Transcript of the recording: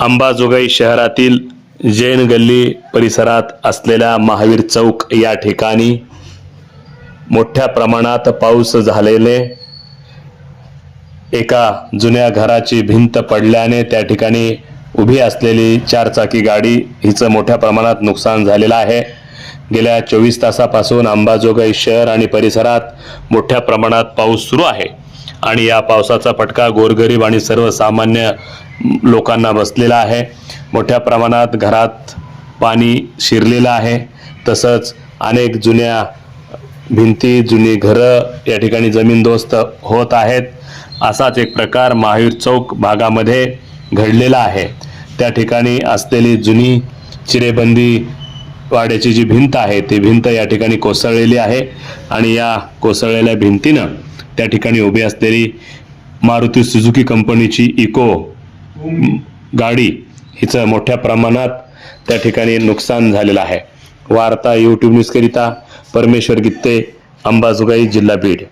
अंबाजोगाई शहरातील जैन गल्ली परिसरात असलेल्या महावीर चौक या ठिकाणी मोठ्या प्रमाणात पाऊस झालेले एका जुन्या घराची भिंत पडल्याने त्या ठिकाणी उभी असलेली चारचाकी गाडी हिचं मोठ्या प्रमाणात नुकसान झालेलं आहे. गेल्या चोवीस तासापासून अंबाजोगाई शहर आणि परिसरात मोठ्या प्रमाणात पाऊस सुरू आहे. आणि या पावसाचा फटका गोरगरीब आणि सर्वसामान्य लोकांना बसलेला आहे. मोठ्या प्रमाणात घरात पाणी शिरलेलं आहे. तसंच अनेक जुन्या भिंती जुनी घरं या ठिकाणी जमीनदोस्त होत आहेत. असाच एक प्रकार महावीर चौक भागामध्ये घडलेला आहे. त्या ठिकाणी असलेली जुनी चिरेबंदी वाड्याची जी भिंत आहे ती भिंत या ठिकाणी कोसळलेली आहे. आणि या कोसळलेल्या भिंतीनं त्या ठिकाणी उभी असलेली मारुती सुझुकी कंपनीची इको गाडी हिचं मोठ्या प्रमाणात त्या ठिकाणी नुकसान झालेलं आहे. वार्ता यूट्यूब न्यूजकरिता परमेश्वर गित्ते अंबाजोगाई जिल्हा बीड.